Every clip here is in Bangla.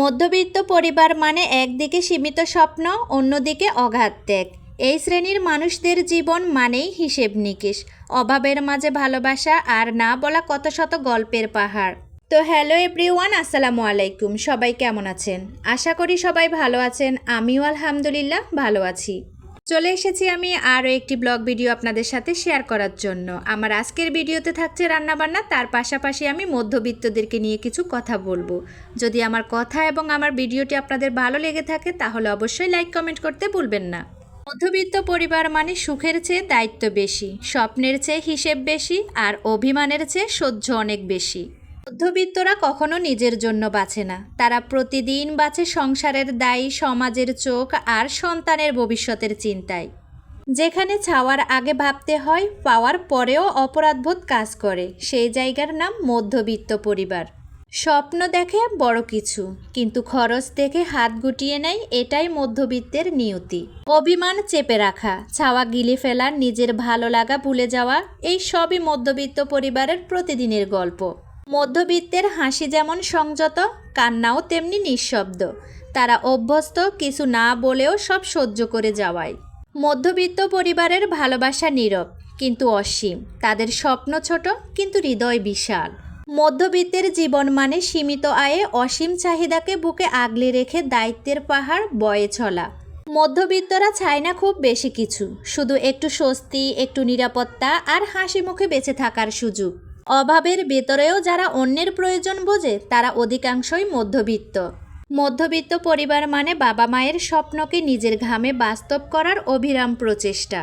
মধ্যবিত্ত পরিবার মানে একদিকে সীমিত স্বপ্ন, অন্যদিকে অগাধ ত্যাগ। এই শ্রেণির মানুষদের জীবন মানেই হিসেব নিকেশ। অভাবের মাঝে ভালোবাসা আর না বলা কত শত গল্পের পাহাড়। তো হ্যালো এভরিওয়ান, আসসালামু আলাইকুম। সবাই কেমন আছেন? আশা করি সবাই ভালো আছেন। আমিও আলহামদুলিল্লাহ ভালো আছি। চলে এসেছি আমি আরও একটি ব্লগ ভিডিও আপনাদের সাথে শেয়ার করার জন্য। আমার আজকের ভিডিওতে থাকছে রান্নাবান্না, তার পাশাপাশি আমি মধ্যবিত্তদেরকে নিয়ে কিছু কথা বলব। যদি আমার কথা এবং আমার ভিডিওটি আপনাদের ভালো লেগে থাকে, তাহলে অবশ্যই লাইক, কমেন্ট করতে ভুলবেন না। মধ্যবিত্ত পরিবার মানে সুখের চেয়ে দায়িত্ব বেশি, স্বপ্নের চেয়ে হিসেব বেশি, আর অভিমানের চেয়ে সহ্য অনেক বেশি। মধ্যবিত্তরা কখনো নিজের জন্য বাঁচে না। তারা প্রতিদিন বাঁচে সংসারের দায়ী, সমাজের চোখ আর সন্তানের ভবিষ্যতের চিন্তায়। যেখানে ছাওয়ার আগে ভাবতে হয়, পাওয়ার পরেও অপরাধবোধ কাজ করে। সেই জায়গার নাম মধ্যবিত্ত পরিবার। স্বপ্ন দেখে বড় কিছু, কিন্তু খরচ দেখে হাত গুটিয়ে নেয় এটাই মধ্যবিত্তের নিয়তি। অভিমান চেপে রাখা, ছাওয়া গিলে ফেলা, নিজের ভালো লাগা ভুলে যাওয়া, এই সবই মধ্যবিত্ত পরিবারের প্রতিদিনের গল্প। মধ্যবিত্তের হাসি যেমন সংযত, কান্নাও তেমনি নিঃশব্দ। তারা অভ্যস্ত, কিছু না বলেও সব সহ্য করে যাওয়ায়। মধ্যবিত্ত পরিবারের ভালোবাসা নীরব, কিন্তু অসীম। তাদের স্বপ্ন ছোট, কিন্তু হৃদয় বিশাল। মধ্যবিত্তের জীবন মানে সীমিত আয়ে অসীম চাহিদাকে বুকে আগলে রেখে দায়িত্বের পাহাড় বয়ে চলা। মধ্যবিত্তরা চায় না খুব বেশি কিছু, শুধু একটু স্বস্তি, একটু নিরাপত্তা আর হাসি মুখে বেঁচে থাকার সুযোগ। অভাবের ভেতরেও যারা অন্যের প্রয়োজন বোঝে, তারা অধিকাংশই মধ্যবিত্ত। মধ্যবিত্ত পরিবার মানে বাবা মায়ের স্বপ্নকে নিজের ঘামে বাস্তব করার অবিরাম প্রচেষ্টা।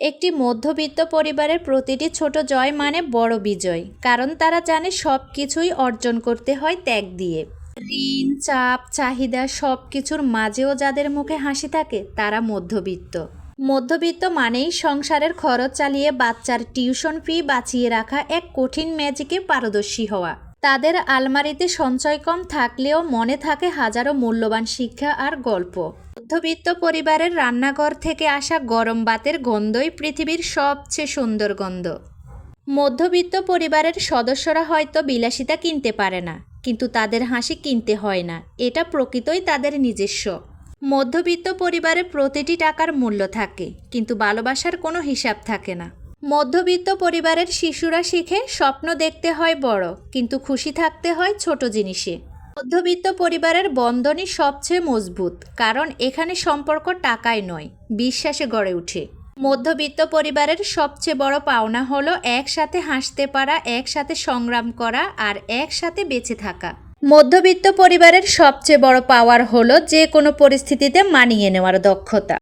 একটি মধ্যবিত্ত পরিবারের প্রতিটি ছোট জয় মানে বড় বিজয়, কারণ তারা জানে সব কিছুই অর্জন করতে হয় ত্যাগ দিয়ে। ঋণ, চাপ, চাহিদা সব কিছুর মাঝেও যাদের মুখে হাসি থাকে, তারা মধ্যবিত্ত। মধ্যবিত্ত মানেই সংসারের খরচ চালিয়ে বাচ্চার টিউশন ফি বাঁচিয়ে রাখা এক কঠিন ম্যাজিকে পারদর্শী হওয়া। তাদের আলমারিতে সঞ্চয় কম থাকলেও মনে থাকে হাজারো মূল্যবান শিক্ষা আর গল্প। মধ্যবিত্ত পরিবারের রান্নাঘর থেকে আসা গরম বাতের গন্ধই পৃথিবীর সবচেয়ে সুন্দর গন্ধ। মধ্যবিত্ত পরিবারের সদস্যরা হয়তো বিলাসিতা কিনতে পারে না, কিন্তু তাদের হাসি কিনতে হয় না। এটা প্রকৃতই তাদের নিজস্ব। মধ্যবিত্ত পরিবারে প্রতিটি টাকার মূল্য থাকে, কিন্তু ভালোবাসার কোনো হিসাব থাকে না। মধ্যবিত্ত পরিবারের শিশুরা শিখে স্বপ্ন দেখতে হয় বড়, কিন্তু খুশি থাকতে হয় ছোট জিনিসে। মধ্যবিত্ত পরিবারের বন্ধনই সবচেয়ে মজবুত, কারণ এখানে সম্পর্ক টাকায় নয়, বিশ্বাসে গড়ে ওঠে। মধ্যবিত্ত পরিবারের সবচেয়ে বড় পাওনা হলো একসাথে হাসতে পারা, একসাথে সংগ্রাম করা আর একসাথে বেঁচে থাকা। মধ্যবিত্ত পরিবারের সবচেয়ে বড় পাওয়ার হলো যে কোনো পরিস্থিতিতে মানিয়ে নেওয়ার দক্ষতা।